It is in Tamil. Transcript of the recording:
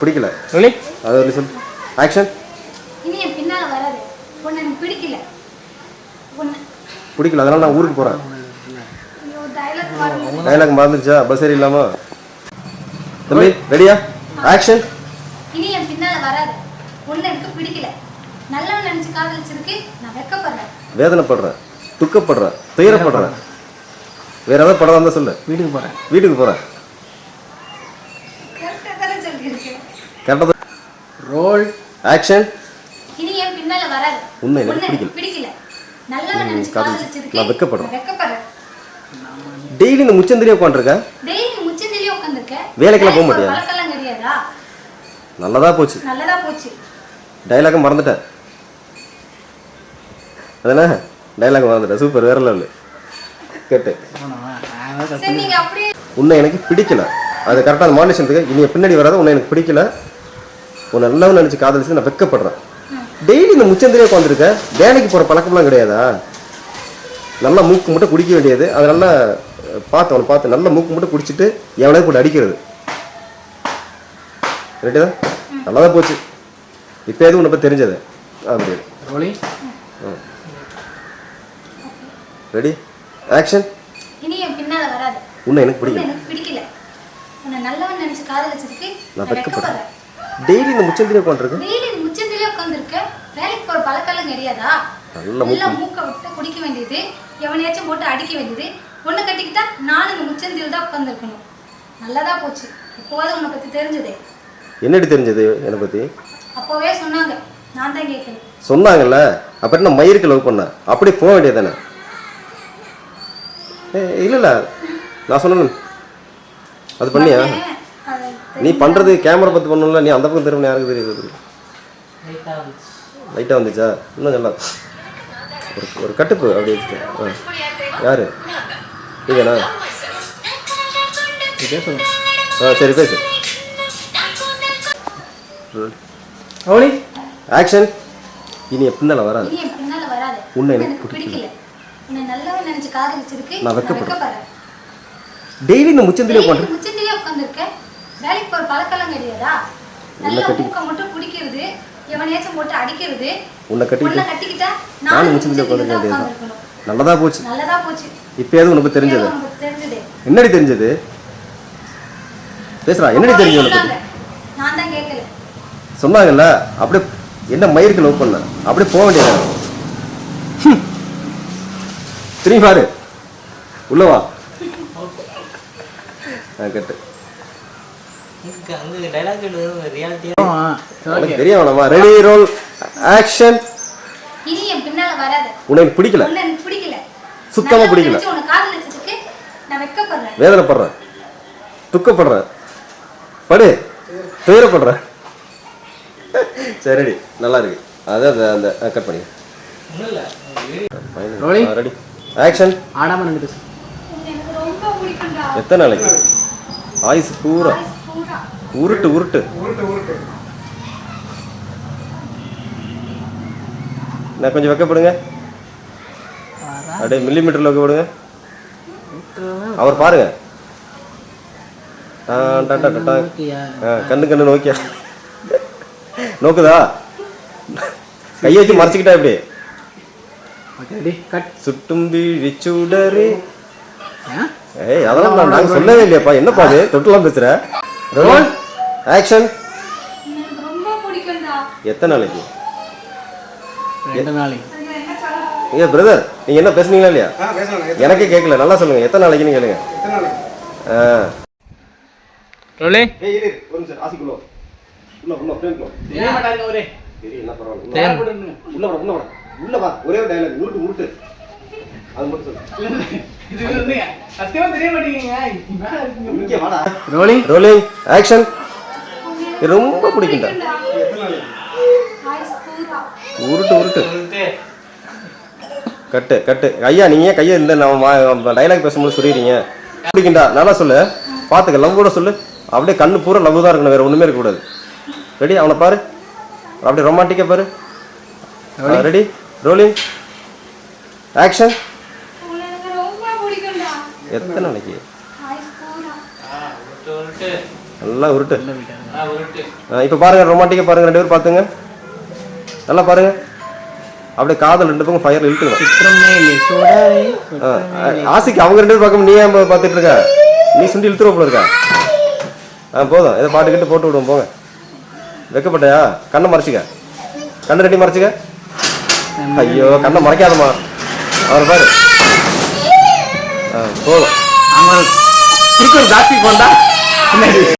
பிடிக்கல. ரோலி அது ஒரு சொல் ஆக்ஷன் இனி என் பின்னால வராது. உன்னை எனக்கு பிடிக்கல. உன்னை. பிடிக்கல அதனால நான் ஊருக்கு போகிறேன் ஐயோ டைலாக் மறந்துருச்சா? பஸ் சரி இல்லாம? தம்பி ரெடியா ஆக்ஷன் இனி என் பின்னால வராது. உன்னை எனக்கு பிடிக்கல. நல்லவன் நினைச்சு காதலிச்சிருக்கு நான் வெக்கப்படுறேன். வேதனைப்படுறேன். துக்கப்படுறேன். துயரப்படுறேன். வேற ஏதாவது படம் வந்தால் சொல்லு. வீட்டுக்கு போகிறேன் வீட்டுக்கு போகிறேன் கரெக்டாக தானே சொல்லியிருக்கேன் கரெக்டாக ரோல் ஆக்ஷன் இனி என் பின்னால வராது. உன்னை எனக்கு உன்னை பிடிக்கல. பிடிக்கல. நல்லவன் நினைச்சு காதலிச்சு- காதலிச்சிருக்கு நான் வெட்கப்படுறேன். நான் வெக்கப்படுறேன். டெய்லி இந்த முச்சந்திரியே உட்காந்துருக்கேன் டெய்லி நீ முச்சந்திலேயே உட்காந்துருக்க வேலைக்கெல்லாம் போக மாட்டியா? பழக்கெல்லாம் கிடையாதா? நல்லதா போச்சு. நல்லதா போச்சு. டைலாக மறந்துட்டேன். அதானே டைலாக் மறந்துட்டேன். சூப்பர் வேற லெவலு கேட்டு. சரி நீங்க அப்படியே உன்னை எனக்கு பிடிக்கல. அது கரெக்டாக மாடலேஷன் இருக்கு இனி பின்னாடி வராத. உன்னை எனக்கு பிடிக்கல. உன்னை நல்லவன் நினச்சி காதலிச்சு நான் வெக்கப்படுறேன். டெய்லி இந்த முச்சந்திரியே உட்காந்துருக்க வேலைக்கு போகிற பழக்கம்லாம் கிடையாதா? நல்லா மூக்கு மட்டும் குடிக்க வேண்டியது. அது நல்லா பார்த்து அவனை பார்த்து நல்லா மூக்கு மட்டும் குடிச்சிட்டு எவனையும் போட்டு அடிக்கிறது. ரெடி தான் நல்லா தான் போச்சு. இப்போ எதுவும் உன்னை பற்றி தெரிஞ்சது? அப்படி. ரெடி ஆக்ஷன் உன்னை எனக்கு பிடிக்கல. எனக்கு பிடிக்கல. உன்னை நல்லவன் நினைச்சு காதலிச்சிருக்கு நான் வெக்கப்படுறேன். டெய்லி இந்த முச்சந்திரியே உட்காந்துருக்கு டெய்லி நீ முச்சந்திலே உட்காந்துருக்க வேலைக்கு போற பழக்கெல்லாம் கிடையாதா? நல்ல மூக்க. விட்டு குடிக்க வேண்டியது எவனையாச்சும் போட்டு அடிக்க வேண்டியது. ஒண்ணு கட்டிக்கிட்டா நானும் இந்த முச்சந்தியில் தான் உட்காந்துருக்கணும் நல்லதா போச்சு. இப்போவாது உன்னை பத்தி தெரிஞ்சதே. என்னடி தெரிஞ்சது என்னை பற்றி அப்போவே சொன்னாங்க. நான் தான் கேட்கல சொன்னாங்கல்ல? அப்புறம் நான் மயிருக்கு லவ் பண்ணேன் அப்படியே போக வேண்டியது தானே ஏ இல்லை. நான் சொன்னேன். அது பண்ணியா? நீ பண்ணுறது கேமரா பார்த்து பண்ணல நீ அந்த பக்கம் திரும்ப யாருக்கு தெரியுது லைட்டாக வந்துச்சா. இன்னும் நல்லா. ஒரு ஒரு கட்டுப்பு அப்படி ஆ. யார்? நீங்கண்ணா பேசணும் ஆ சரி பேசு. ரோலி ஆக்ஷன் இனி என் பின்னால் வராது. உன்னை எனக்கு பிடிக்கல. நான். வெட்கப்படுறேன். டெய்லி இந்த முச்சந்திலே உட்காந்து முச்சந்திலே உட்காந்துருக்க வேலைக்கு போற பழக்கெல்லாம் கிடையாதா? நல்ல கட்டி- மூக்க மட்டும் குடிக்கிறது எவனையாச்சும் போட்டு அடிக்கிறது. உன்னை உன்னை கட்டிக்கிட்டா நானும் வேண்டியது உட்காந்துருக்கணும் நல்லதா போச்சு. நல்லதா போச்சு. இப்போ எதுவும் உனக்கு தெரிஞ்சது. என்னடி தெரிஞ்சது? பேசுறா என்னடி தெரிஞ்சது உனக்கு. நான் தான் கேட்கல. சொன்னாங்கல்ல அப்படியே என்ன மயிருக்கு லவ் பண்ண? அப்படியே போக வேண்டியது. திரும்பி பாரு. உள்ள வா. ஆ, கட்டு. எனக்கு அந்த டைலாக் ரியாலிட்டியா உனக்கு தெரிய வேணாமா ரெடி ரோல் ஆக்ஷன் உனக்கு பிடிக்கல. உன்னை எனக்கு பிடிக்கல. சுத்தமா பிடிக்கல. வேதனைப்படுறேன் துக்கப்படுறேன் படு. துயரப்படுறேன் சரிடி நல்லா இருக்கு. அதான் அந்த அந்த கட் பண்ணி. ரெடி ஆக்ஷன் எத்தனை நாளைக்கு? ஆயுசு பூரா. பூரா உருட்டு. உருட்டு நான் கொஞ்சம் வைக்கப்படுங்க. அப்படியே மில்லி மீட்டரில் வைக்கப்படுங்க. அவர் பாருங்க. கண்ணு கண்ணு நோக்கியா? நோக்குதா? கையை வச்சு மறைச்சிக்கிட்டா இப்படி சுட்டும் விழிச்சுடரே ஏய் அதெல்லாம் நான் நாங்கள் சொல்லவே இல்லையாப்பா. என்னப்பா அது? தொட்டுலாம் பேசுற? ரோல். ஆக்ஷன் எனக்கு ரொம்ப பிடிக்கும்டா. எத்தனை நாளைக்கு? ரெண்டு நாளைக்கு ஏ பிரதர் நீங்க என்ன பேசுனீங்களா இல்லையா? எனக்கே கேட்கல நல்லா சொல்லுங்க. எத்தனை நாளைக்குன்னு கேளுங்க. ஆ. ரோலி ஏய் இரு ஒரு ஒரே சரி என்ன பரவாயில்ல. உள்ள வா. உள்ள வா உள்ள வா ஒரே ஒரு டயலாக் உருட்டு உருட்டு அது மட்டும் சொல்லு. இது வந்து சத்தியமா தெரிய மாட்டேங்குங்க மேல இருக்குங்க. இங்கே வாடா. ரோலிங் ரோலிங் ஆக்ஷன் ரொம்ப பிடிக்கும்டா. உருட்டு உருட்டு. கட்டு கட்டு. ஐயா நீங்க ஏன் கையை இந்த நம்ம டைலாக் பேசும்போது சொல்லிடுறீங்க பிடிக்குண்டா நல்லா சொல்லு. பார்த்துக்க லவ் கூட சொல்லு. அப்படியே கண்ணு பூரா லவ் தான் இருக்கணும். வேற ஒண்ணுமே இருக்கக்கூடாது. ரெடி அவனை பாரு. அப்படியே ரொமான்டிக்கா பாரு. ரெடி ரோலிங் ஆக்ஷன் பிடிக்கும்டா. எத்தனை நாளைக்கு ஆயுசு பூரா விட்டு விட்டு நல்லா உருட்டு. ஆ, உருட்டு. ஆ, இப்போ பாருங்க ரொமான்டிக்காக பாருங்க ரெண்டு பேரும் பார்த்துங்க நல்லா பாருங்க. அப்படியே காதல் ரெண்டு பக்கம் ஃபயர் ஆ, ஆசிக்கு அவங்க ரெண்டு பேரும் பார்க்கும் நீ ஏன் பார்த்துட்டு இருக்க? நீ சுண்டி இழுத்துருவ போல இருக்க. ஆ போதும். இதை பாட்டு கிட்ட போட்டு விடுவோம் போங்க. வெக்கப்பட்டயா? கண்ணை மறைச்சிக்க. கண்ணை ரெட்டி மறைச்சிக்க. ஐயோ கண்ணை மறைக்காதம்மா. அவர் பாரு. ஆ போதும். ஜாஸ்தி போண்டா.